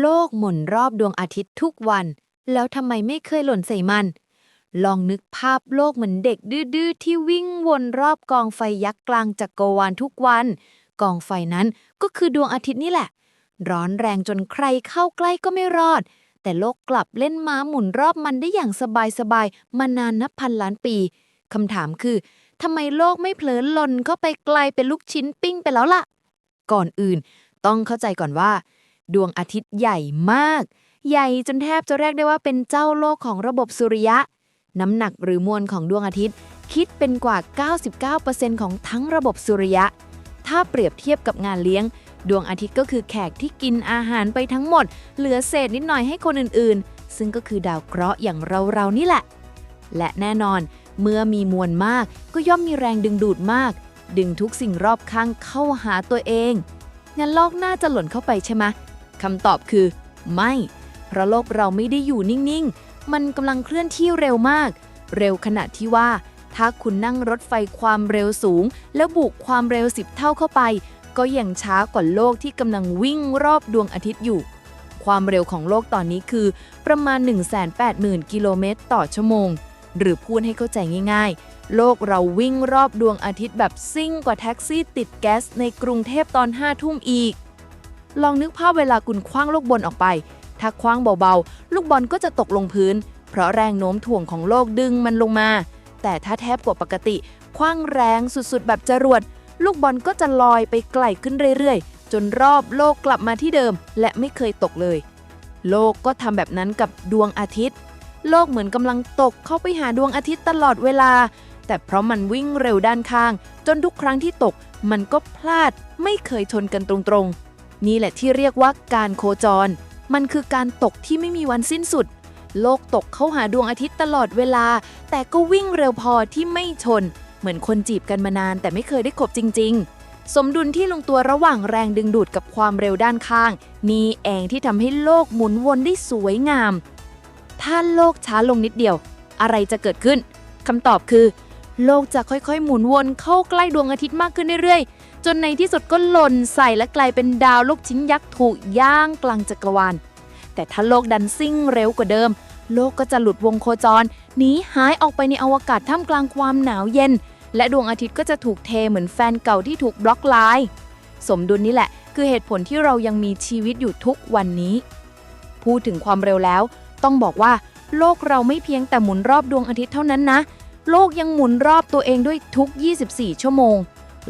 โลกหมุนรอบดวงอาทิตย์ทุกวัน แล้วทำไมไม่เคยหล่นใส่มัน ลองนึกภาพโลกเหมือนเด็กดื้อๆที่วิ่งวนรอบกองไฟยักษ์กลางจักรวาลทุกวัน กองไฟนั้นก็คือดวงอาทิตย์นี่แหละ ร้อนแรงจนใครเข้าใกล้ก็ไม่รอด แต่โลกกลับเล่นม้าหมุนรอบมันได้อย่างสบายๆมานานนับพันล้านปีคำถามคือทำไมโลกไม่เผลอหล่นเข้าไปไกลเป็นลูกชิ้นปิ้งไปแล้วล่ะ ก่อนอื่น ต้องเข้าใจก่อนว่า ดวงอาทิตย์ใหญ่มาก ใหญ่จนแทบจะเรียกได้ว่าเป็นเจ้าโลกของระบบสุริยะ น้ำหนักหรือมวลของดวงอาทิตย์ คิดเป็นกว่า 99%ของทั้งระบบสุริยะ ถ้าเปรียบเทียบกับงานเลี้ยง ดวงอาทิตย์ก็คือแขกที่กินอาหารไปทั้งหมด เหลือเศษนิดหน่อยให้คนอื่นๆ ซึ่งก็คือดาวเคราะห์อย่างเราๆนี่แหละ และแน่นอน เมื่อมีมวลมากก็ย่อมมีแรงดึงดูดมาก ดึงทุกสิ่งรอบข้างเข้าหาตัวเองงั้นโลกน่าจะหล่นเข้าไปใช่ไหม คำตอบคือ ไม่ เพราะโลกเราไม่ได้อยู่นิ่ง ๆ มันกำลังเคลื่อนที่เร็วมาก เร็วขนาดที่ว่า ถ้าคุณนั่งรถไฟความเร็วสูง แล้วบุกความเร็ว10เท่าเข้าไป ก็ยังช้ากว่าโลกที่กำลังวิ่งรอบดวงอาทิตย์อยู่ ความเร็วของโลกตอนนี้คือประมาณ 180,000 กิโลเมตรต่อชั่วโมง หรือพูดให้เข้าใจง่าย ๆโลกเราวิ่งรอบดวงอาทิตย์แบบซิ่งกว่าแท็กซี่ติดแก๊สในกรุงเทพตอน5ทุ่มอีก ลองนึกภาพเวลาคุณคว้างลูกบอลออกไป ถ้าคว้างเบาๆ ลูกบอลก็จะตกลงพื้น เพราะแรงโน้มถ่วงของโลกดึงมันลงมา แต่ถ้าแทบกว่าปกติ คว้างแรงสุดๆ แบบจรวด ลูกบอลก็จะลอยไปไกลขึ้นเรื่อยๆ จนรอบโลกกลับมาที่เดิม และไม่เคยตกเลย โลกก็ทำแบบนั้นกับดวงอาทิตย์ โลกเหมือนกำลังตกเข้าไปหาดวงอาทิตย์ตลอดเวลา แต่เพราะมันวิ่งเร็วด้านข้าง จนทุกครั้งที่ตก มันก็พลาดไม่เคยชนกันตรงๆ นี่แหละที่เรียกว่าการโคจร มันคือการตกที่ไม่มีวันสิ้นสุด โลกตกเข้าหาดวงอาทิตย์ตลอดเวลา แต่ก็วิ่งเร็วพอที่ไม่ชน เหมือนคนจีบกันมานานแต่ไม่เคยได้คบจริง ๆ สมดุลที่ลงตัวระหว่างแรงดึงดูดกับความเร็วด้านข้าง นี่เองที่ทำให้โลกหมุนวนได้สวยงาม ถ้าโลกช้าลงนิดเดียว อะไรจะเกิดขึ้นคำตอบคือ โลกจะค่อยๆ หมุนวนเข้าใกล้ดวงอาทิตย์มากขึ้นเรื่อยๆ จนในที่สุดก็หล่นใส่และกลายเป็นดาวลูกชิ้นยักษ์ถูกย่างกลางจักรวาล แต่ถ้าโลกดันซิ่งเร็วกว่าเดิม โลกก็จะหลุดวงโคจรหนีหายออกไปในอวกาศท่ามกลางความหนาวเย็น และดวงอาทิตย์ก็จะถูกเทเหมือนแฟนเก่าที่ถูกบล็อกไลน์สมดุลนี้แหละ คือเหตุผลที่เรายังมีชีวิตอยู่ทุกวันนี้ พูดถึงความเร็วแล้ว ต้องบอกว่า โลกเราไม่เพียงแต่หมุนรอบดวงอาทิตย์เท่านั้นนะ โลกยังหมุนรอบตัวเองด้วยทุก 24 ชั่วโมง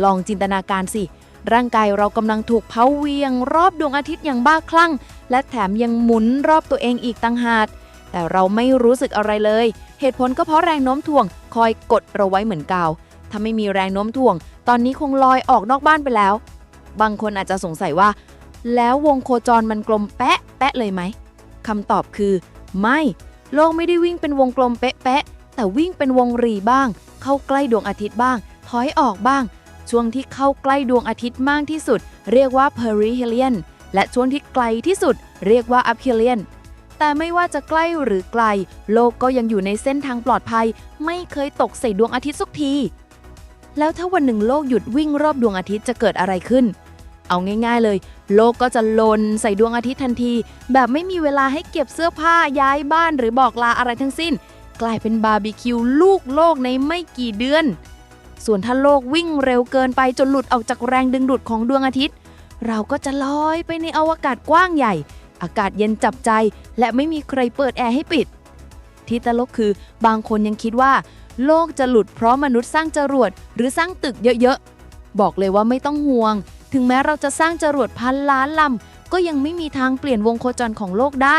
ลองจินตนาการสิ ร่างกายเรากำลังถูกเผาเวียง รอบดวงอาทิตย์อย่างบ้าคลั่ง และแถมยังหมุนรอบตัวเองอีกต่างหากแต่เราไม่รู้สึกอะไรเลย เหตุผลก็เพราะแรงโน้มถ่วง คอยกดเราไว้เหมือนกาว ถ้าไม่มีแรงโน้มถ่วง ตอนนี้คงลอยออกนอกบ้านไปแล้ว บางคนอาจจะสงสัยว่า แล้ววงโคจรมันกลมแปะแปะเลยไหมคำตอบคือ ไม่ โลกไม่ได้วิ่งเป็นวงกลมเป๊ะๆแต่วิ่งเป็นวงรีบ้าง เข้าใกล้ดวงอาทิตย์บ้าง ถอยออกบ้าง ช่วงที่เข้าใกล้ดวงอาทิตย์มากที่สุด เรียกว่า perihelion และช่วงที่ไกลที่สุด เรียกว่า aphelion แต่ไม่ว่าจะใกล้หรือไกล โลกก็ยังอยู่ในเส้นทางปลอดภัย ไม่เคยตกใส่ดวงอาทิตย์สักที แล้วถ้าวันหนึ่งโลกหยุดวิ่งรอบดวงอาทิตย์จะเกิดอะไรขึ้น เอาง่าย ๆเลย โลกก็จะลนใส่ดวงอาทิตย์ทันที แบบไม่มีเวลาให้เก็บเสื้อผ้าย้ายบ้านหรือบอกลาอะไรทั้งสิ้น กลายเป็นบาร์บีคิวลูกโลกในไม่กี่เดือน ส่วนถ้าโลกวิ่งเร็วเกินไปจนหลุดออกจากแรงดึงดูดของดวงอาทิตย์ เราก็จะลอยไปในอวกาศกว้างใหญ่ อากาศเย็นจับใจ และไม่มีใครเปิดแอร์ให้ปิด ที่ตลกคือบางคนยังคิดว่า โลกจะหลุดเพราะมนุษย์สร้างจรวด หรือสร้างตึกเยอะๆ บอกเลยว่าไม่ต้องห่วง ถึงแม้เราจะสร้างจรวดพันล้านลำก็ยังไม่มีทางเปลี่ยนวงโคจรของโลกได้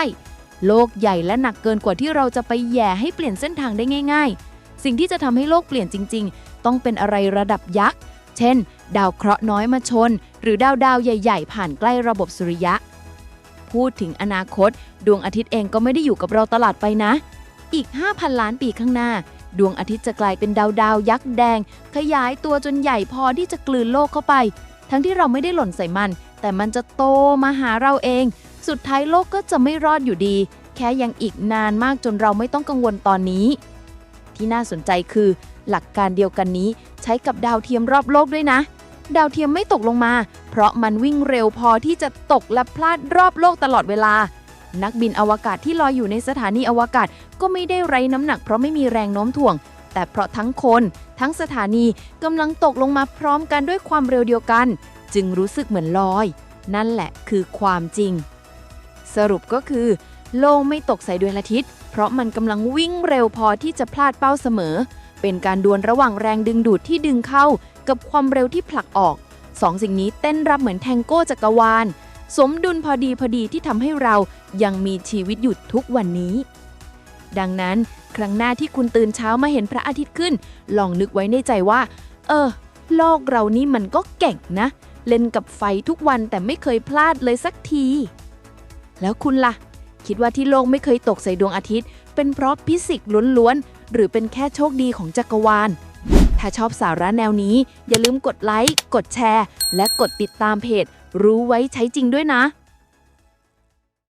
โลกใหญ่และหนักเกินกว่าที่เราจะไปแย่ให้เปลี่ยนเส้นทางได้ง่าย ๆ สิ่งที่จะทำให้โลกเปลี่ยนจริง ๆ ต้องเป็นอะไรระดับยักษ์ เช่น ดาวเคราะห์น้อยมาชน หรือดาวดาวใหญ่ ๆ ผ่านใกล้ระบบสุริยะ พูดถึงอนาคต ดวงอาทิตย์เองก็ไม่ได้อยู่กับเราตลอดไปนะ อีก 5,000 ล้านปีข้างหน้า ดวงอาทิตย์จะกลายเป็นดาวดาวยักษ์แดง ขยายตัวจนใหญ่พอที่จะกลืนโลกเข้าไป ทั้งที่เราไม่ได้หล่นใส่มัน แต่มันจะโตมาหาเราเอง สุดท้ายโลกก็จะไม่รอดอยู่ดี แค่ยังอีกนานมากจนเราไม่ต้องกังวลตอนนี้ที่น่าสนใจคือ หลักการเดียวกันนี้ใช้กับดาวเทียมรอบโลกด้วยนะ ดาวเทียมไม่ตกลงมา เพราะมันวิ่งเร็วพอที่จะตกและพลาดรอบโลกตลอดเวลา นักบินอวกาศที่ลอยอยู่ในสถานีอวกาศก็ไม่ได้ไร้น้ำหนักเพราะไม่มีแรงโน้มถ่วง แต่เพราะทั้งคน ทั้งสถานีกำลังตกลงมาพร้อมกันด้วยความเร็วเดียวกัน จึงรู้สึกเหมือนลอย นั่นแหละคือความจริง สรุปก็คือ โลกไม่ตกใส่ดวงอาทิตย์ เพราะมันกำลังวิ่งเร็วพอที่จะพลาดเป้าเสมอ เป็นการดวลระหว่างแรงดึงดูดที่ดึงเข้า กับความเร็วที่ผลักออกสองสิ่งนี้เต้นรับเหมือนแทงโก้จักรวาล สมดุลพอดีพอดีที่ทำให้เรายังมีชีวิตอยู่ทุกวันนี้ ดังนั้นครั้งหน้าที่คุณตื่นเช้ามาเห็นพระอาทิตย์ขึ้น ลองนึกไว้ในใจว่า เออ โลกเรานี่มันก็เก่งนะ เล่นกับไฟทุกวันแต่ไม่เคยพลาดเลยสักที แล้วคุณล่ะ คิดว่าที่โลกไม่เคยตกใส่ดวงอาทิตย์ เป็นเพราะฟิสิกส์ล้วนๆ หรือเป็นแค่โชคดีของจักรวาล ถ้าชอบสาระแนวนี้ อย่าลืมกดไลค์ กดแชร์ และกดติดตามเพจ รู้ไว้ใช้จริงด้วยนะ